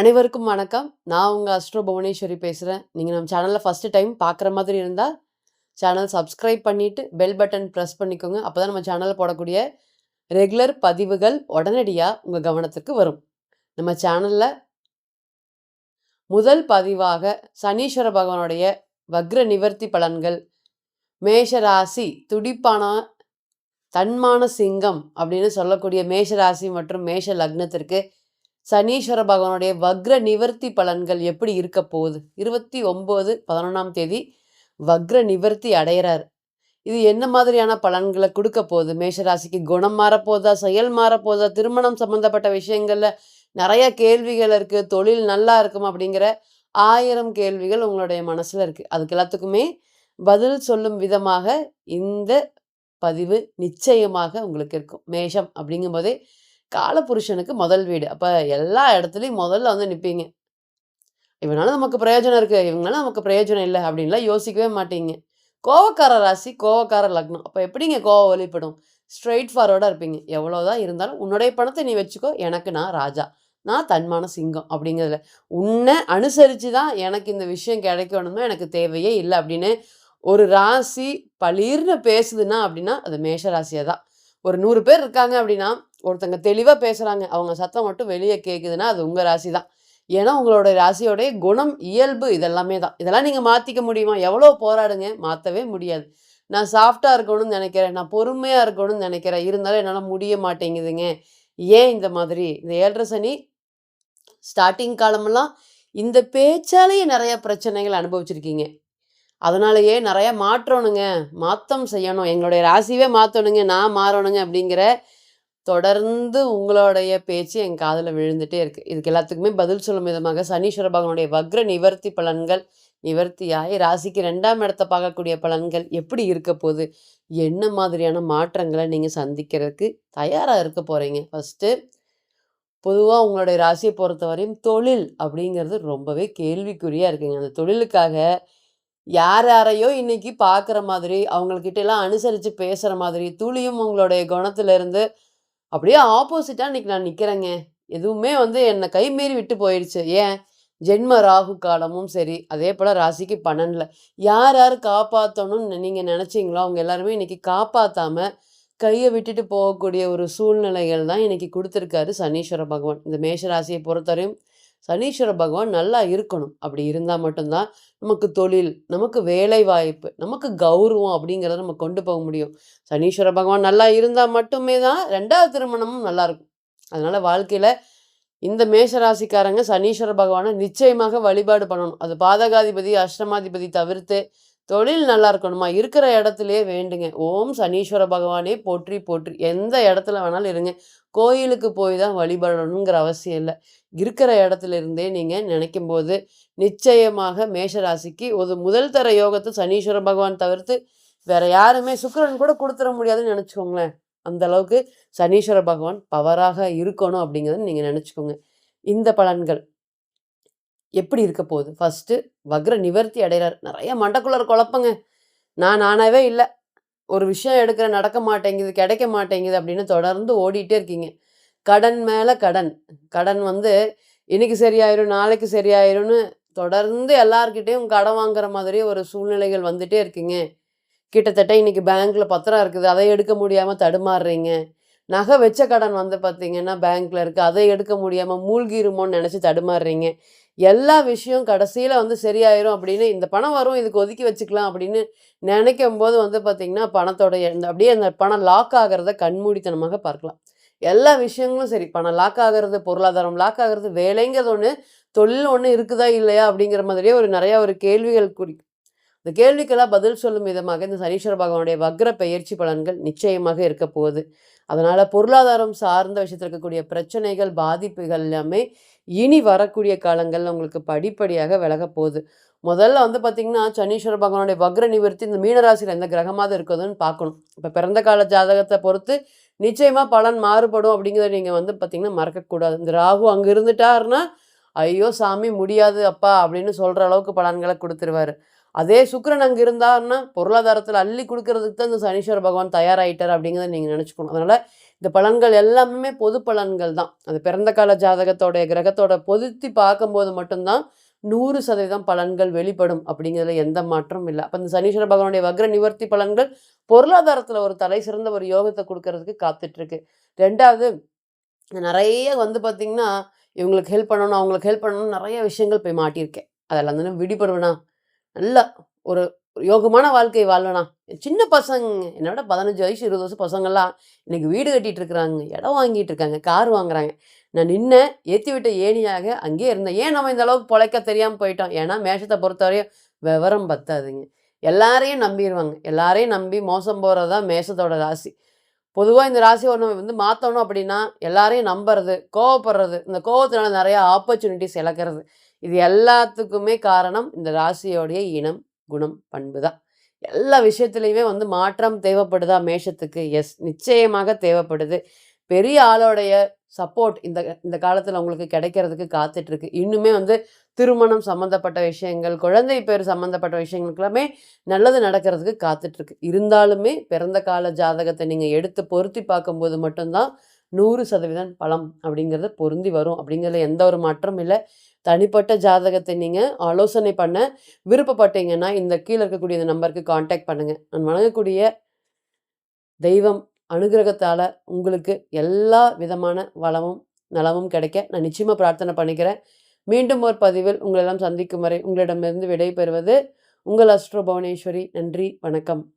அனைவருக்கும் வணக்கம். நான் உங்கள் அஸ்ட்ரோ புவனேஸ்வரி பேசுகிறேன் நீங்கள் நம்ம சேனலில் ஃபஸ்ட்டு டைம் பார்க்குற மாதிரி இருந்தால் சேனல் சப்ஸ்கிரைப் பண்ணிவிட்டு பெல் பட்டன் ப்ரெஸ் பண்ணிக்கோங்க. அப்பதான் நம்ம சேனலில் போடக்கூடிய ரெகுலர் பதிவுகள் உடனடியாக உங்கள் கவனத்துக்கு வரும். நம்ம சேனலில் முதல் பதிவாக சனீஸ்வர பகவானுடைய வக்ர நிவர்த்தி பலன்கள், மேஷ ராசி துடிப்பான தன்மான சிங்கம் அப்படின்னு சொல்லக்கூடிய மேஷராசி மற்றும் மேஷ லக்னத்திற்கு சனீஸ்வர பகவானுடைய வக்ர நிவர்த்தி பலன்கள் எப்படி இருக்க போகுது? 29/11ஆம் தேதி வக்ர நிவர்த்தி அடைகிறார் இது என்ன மாதிரியான பலன்களை கொடுக்க போகுது? மேஷராசிக்கு குணம் மாறப்போதா? செயல் மாறப்போதா? திருமணம் சம்மந்தப்பட்ட விஷயங்களில் நிறைய கேள்விகள் இருக்குது தொழில் நல்லா இருக்கும் அப்படிங்கிற ஆயிரம் கேள்விகள் உங்களுடைய மனசில் இருக்குது அதுக்கு எல்லாத்துக்குமே பதில் சொல்லும் விதமாக இந்த பதிவு நிச்சயமாக உங்களுக்கு இருக்கும். மேஷம் அப்படிங்கும்போதே காலபுருஷனுக்கு முதல் வீடு. அப்போ எல்லா இடத்துலையும் முதல்ல வந்து நிற்பீங்க இவனால நமக்கு பிரயோஜனம் இருக்குது இவங்களால நமக்கு பிரயோஜனம் இல்லை அப்படின்லாம் யோசிக்கவே மாட்டீங்க. கோவக்கார ராசி, கோவக்கார லக்னம். அப்போ எப்படிங்க கோவம் வெளிப்படும்? ஸ்ட்ரெயிட் ஃபார்வர்டாக இருப்பீங்க. எவ்வளோதான் இருந்தாலும் உன்னுடைய பணத்தை நீ வச்சுக்கோ. எனக்கு நான் ராஜா. நான் தன்மான சிங்கம் அப்படிங்கிறதுல. உன்னை அனுசரித்து தான் எனக்கு இந்த விஷயம் கிடைக்கணும்னா எனக்கு தேவையே இல்லை அப்படின்னு ஒரு ராசி பளிர்னு பேசுதுன்னா அப்படின்னா, அது மேஷ ராசியாக தான். ஒரு நூறு பேர் இருக்காங்க அப்படின்னா, ஒருத்தங்க தெளிவாக பேசுகிறாங்க அவங்க சத்தம் மட்டும் வெளியே கேட்குதுன்னா அது உங்கள் ராசி தான். ஏன்னா உங்களோட ராசியோடைய குணம், இயல்பு இதெல்லாமே தான். இதெல்லாம் நீங்கள் மாற்றிக்க முடியுமா? எவ்வளோ போராடுங்க. மாற்றவே முடியாது. நான் சாஃப்டாக இருக்கணும்னு நினைக்கிறேன் நான் பொறுமையாக இருக்கணும்னு நினைக்கிறேன் இருந்தாலும் என்னால் முடிய மாட்டேங்குதுங்க. ஏன் இந்த மாதிரி? இந்த ஏழரை சனி ஸ்டார்டிங் காலமெல்லாம் இந்த பேச்சாலேயே நிறைய பிரச்சனைகள் அனுபவிச்சிருக்கீங்க. அதனாலேயே நிறையா மாற்றணுங்க. மாற்றம் செய்யணும். எங்களுடைய ராசியவே மாற்றணுங்க நான் மாறணுங்க அப்படிங்கிற தொடர்ந்து உங்களுடைய பேச்சு என் காதில் விழுந்துட்டே இருக்குது இதுக்கு எல்லாத்துக்குமே பதில் சொல்லும் விதமாக சனீஸ்வர பகவானுடைய வக்ர நிவர்த்தி பலன்கள் நிவர்த்தியாகி ராசிக்கு ரெண்டாம் இடத்த பார்க்கக்கூடிய பலன்கள் எப்படி இருக்க போகுது என்ன மாதிரியான மாற்றங்களை நீங்கள் சந்திக்கிறதுக்கு தயாராக இருக்க போகிறீங்க ஃபஸ்ட்டு பொதுவாக உங்களுடைய ராசிய பொறுத்தவரையும் தொழில் அப்படிங்கிறது ரொம்பவே கேள்விக்குறியாக இருக்குங்க. அந்த தொழிலுக்காக யார் யாரையோ இன்னைக்கு பார்க்குற மாதிரி, அவங்களுக்கிட்டலாம் அனுசரித்து பேசுகிற மாதிரி, துளியும் உங்களுடைய குணத்துலேருந்து அப்படியே ஆப்போசிட்டாக இன்றைக்கி நான் நிற்கிறேங்க எதுவுமே வந்து என்னை கைமீறி விட்டு போயிடுச்சு. ஏன்? ஜென்ம ராகு காலமும் சரி, அதே போல் ராசிக்கு 12ல யார் யார் காப்பாற்றணும்னு நீங்கள் நினச்சிங்களோ அவங்க எல்லாருமே இன்னைக்கு காப்பாற்றாமல் கையை விட்டுட்டு போகக்கூடிய ஒரு சூழ்நிலைகள் தான் இன்றைக்கி கொடுத்துருக்காரு சனீஸ்வர பகவான். இந்த மேஷ ராசியை பொறுத்தவரையும் சனீஸ்வர பகவான் நல்லா இருக்கணும். அப்படி இருந்தால் மட்டும்தான் நமக்கு தொழில், நமக்கு வேலைவாய்ப்பு, நமக்கு கௌரவம் அப்படிங்கிறத நம்ம கொண்டு போக முடியும். சனீஸ்வர பகவான் நல்லா இருந்தால் மட்டுமே தான் ரெண்டாவது திருமணமும் நல்லாயிருக்கும் அதனால் வாழ்க்கையில் இந்த மேஷ ராசிக்காரங்க சனீஸ்வர பகவானை நிச்சயமாக வழிபாடு பண்ணணும். அது பாதகாதிபதி, அஷ்டமாதிபதி தவிர்த்து தொழில் நல்லா இருக்கணுமா? இருக்கிற இடத்துலையே வேண்டுங்க. ஓம் சனீஸ்வர பகவானே போற்றி போற்றி. எந்த இடத்துல வேணாலும் இருங்க. கோயிலுக்கு போய் தான் வழிபடணுங்கிற அவசியம் இல்லை இருக்கிற இடத்துல இருந்தே நீங்க நினைக்கும்போது, நிச்சயமாக மேஷராசிக்கு ஒரு முதல் தர யோகத்தை சனீஸ்வர பகவான் தவிர்த்து வேற யாருமே சுக்கரன் கூட கொடுத்துட முடியாதுன்னு நினச்சிக்கோங்களேன் அந்த அளவுக்கு சனீஸ்வர பகவான் பவராக இருக்கணும் அப்படிங்கிறத நீங்க நினச்சிக்கோங்க இந்த பலன்கள் எப்படி இருக்க போகுது? ஃபர்ஸ்ட்டு வக்ர நிவர்த்தி அடைகிறார் நிறைய மண்டக்குள்ளார் குழப்பங்க. நான் நானாவே இல்லை ஒரு விஷயம் எடுக்கிற நடக்க மாட்டேங்குது, கிடைக்க மாட்டேங்குது அப்படின்னு தொடர்ந்து ஓடிட்டே இருக்கீங்க. கடன் மேலே கடன். கடன் வந்து இன்னைக்கு சரியாயிரும், நாளைக்கு சரியாயிரும்னு தொடர்ந்து எல்லார்கிட்டயும் கடன் வாங்குற மாதிரி ஒரு சூழ்நிலைகள் வந்துட்டே இருக்குங்க. கிட்டத்தட்ட இன்னைக்கு பேங்க்கில் பத்திரம் இருக்குது. அதை எடுக்க முடியாமல் தடுமாறுறீங்க. நகை வச்ச கடன் வந்து பார்த்தீங்கன்னா, பேங்க்கில் இருக்குது அதை எடுக்க முடியாமல் மூழ்கிருமோன்னு நினச்சி தடுமாறுறீங்க. எல்லா விஷயம் கடைசியில் வந்து சரியாயிரும் அப்படின்னு இந்த பணம் வரும். இதுக்கு ஒதுக்கி வச்சுக்கலாம் அப்படின்னு நினைக்கும் போது வந்து பார்த்திங்கன்னா பணத்தோடைய இந்த அப்படியே அந்த பணம் லாக் ஆகிறத கண்மூடித்தனமாக பார்க்கலாம். எல்லா விஷயங்களும் சரி. பணம் லாக் ஆகிறது பொருளாதாரம் லாக் ஆகிறது வேலைங்கிறது ஒன்று தொழில் ஒன்று இருக்குதா? இல்லையா? அப்படிங்கிற மாதிரியே ஒரு நிறையா ஒரு கேள்விகள் குறி இந்த கேள்விக்கெல்லாம் பதில் சொல்லும் விதமாக இந்த சனீஸ்வர பகவானுடைய வக்ர பெயர்ச்சி பலன்கள் நிச்சயமாக இருக்க போகுது. அதனால் பொருளாதாரம் சார்ந்த விஷயத்தில் இருக்கக்கூடிய பிரச்சனைகள், பாதிப்புகள் எல்லாமே இனி வரக்கூடிய காலங்கள் உங்களுக்கு படிப்படியாக விலகப்போகுது முதல்ல வந்து பார்த்தீங்கன்னா, சனீஸ்வர பகவானுடைய வக்ர நிவர்த்தி இந்த மீனராசியில் எந்த கிரகமாக இருக்குதுன்னு பார்க்கணும். இப்போ பிறந்த கால ஜாதகத்தை பொறுத்து நிச்சயமாக பலன் மாறுபடும் அப்படிங்கிறத நீங்கள் வந்து பார்த்திங்கன்னா மறக்கக்கூடாது. இந்த ராகு அங்கே இருந்துட்டாருன்னா, "ஐயோ சாமி முடியாது அப்பா" அப்படின்னு சொல்கிற அளவுக்கு பலன்களை கொடுத்துருவார் அதே சுக்கிரன் அங்கே இருந்தார்னா பொருளாதாரத்தில் அள்ளி கொடுக்கறதுக்கு தான் இந்த சனீஸ்வர பகவான் தயாராகிட்டார் அப்படிங்கிறத நீங்கள் நினச்சிக்கணும். அதனால இந்த பலன்கள் எல்லாமே பொது பலன்கள் தான். அது பிறந்த கால ஜாதகத்தோடைய கிரகத்தோட பொதுத்தி பார்க்கும்போது மட்டும்தான் நூறு சதவீதம் பலன்கள் வெளிப்படும் அப்படிங்கிறதுல எந்த மாற்றமும் இல்லை. அப்போ இந்த சனீஸ்வர பகவானுடைய வக்ர நிவர்த்தி பலன்கள் பொருளாதாரத்தில் ஒரு தலை சிறந்த ஒரு யோகத்தை கொடுக்கறதுக்கு காத்துட்ருக்கு. ரெண்டாவது நிறைய வந்து பார்த்திங்கன்னா இவங்களுக்கு ஹெல்ப் பண்ணணும் அவங்களுக்கு ஹெல்ப் பண்ணணும்னு நிறைய விஷயங்கள் போய் மாட்டியிருக்கேன். அதெல்லாம் தானே விடுபடுவேனா? நல்லா ஒரு யோகமான வாழ்க்கை வாழலாம் சின்ன பசங்க என்னோட பதினஞ்சு வயசு இருபது வருஷம் பசங்கள்லாம் இன்னைக்கு வீடு கட்டிட்டு இருக்கிறாங்க. இடம் வாங்கிட்டு இருக்காங்க கார் வாங்குறாங்க. நான் நின்ன ஏற்றி விட்ட ஏணியாக அங்கேயே இருந்தேன். ஏன் நம்ம இந்த அளவுக்கு பொழைக்க தெரியாமல் போயிட்டோம்? ஏன்னா மேஷத்தை பொறுத்தவரையும் விவரம் பத்தாதுங்க. எல்லாரையும் நம்பிடுவாங்க எல்லாரையும் நம்பி மோசம் போகிறது தான் மேஷத்தோட ராசி. பொதுவாக இந்த ராசி ஒன்று வந்து மாற்றணும் அப்படின்னா எல்லாரையும் நம்புறது கோவப்படுறது இந்த கோவத்தினால நிறையா ஆப்பர்ச்சுனிட்டிஸ் இழக்கிறது. இது எல்லாத்துக்குமே காரணம் இந்த ராசியோடைய இனம் குணம் பண்பு தான். எல்லா விஷயத்துலையுமே வந்து மாற்றம் தேவைப்படுதா மேஷத்துக்கு? எஸ் நிச்சயமாக தேவைப்படுது. பெரிய ஆளோடைய சப்போர்ட் இந்த இந்த காலத்தில் உங்களுக்கு கிடைக்கிறதுக்கு காத்துட்ருக்கு. இன்னுமே வந்து திருமணம் சம்மந்தப்பட்ட விஷயங்கள் குழந்தை பேர் சம்மந்தப்பட்ட விஷயங்களுக்கெல்லாமே நல்லது நடக்கிறதுக்கு காத்துட்ருக்கு. இருந்தாலுமே பிறந்த கால ஜாதகத்தை நீங்கள் எடுத்து பொருத்தி பார்க்கும்போது மட்டும்தான் நூறு சதவீதம் பலம் அப்படிங்கிறத பொருந்தி வரும். அப்படிங்கிறதுல எந்த ஒரு மாற்றமும் இல்லை. தனிப்பட்ட ஜாதகத்தை நீங்கள் ஆலோசனை பண்ண விருப்பப்பட்டீங்கன்னா இந்த கீழே இருக்கக்கூடிய இந்த நம்பருக்கு காண்டாக்ட் பண்ணுங்கள் நான் வணங்கக்கூடிய தெய்வம் அனுகிரகத்தால் உங்களுக்கு எல்லா விதமான வளமும் நலமும் கிடைக்க நான் நிச்சயமாக பிரார்த்தனை பண்ணிக்கிறேன். மீண்டும் ஒரு பதிவில் உங்களெல்லாம் சந்திக்கும் வரை உங்களிடமிருந்து விடை பெறுவது உங்கள் அஸ்ட்ரோ புவனேஸ்வரி. நன்றி வணக்கம்.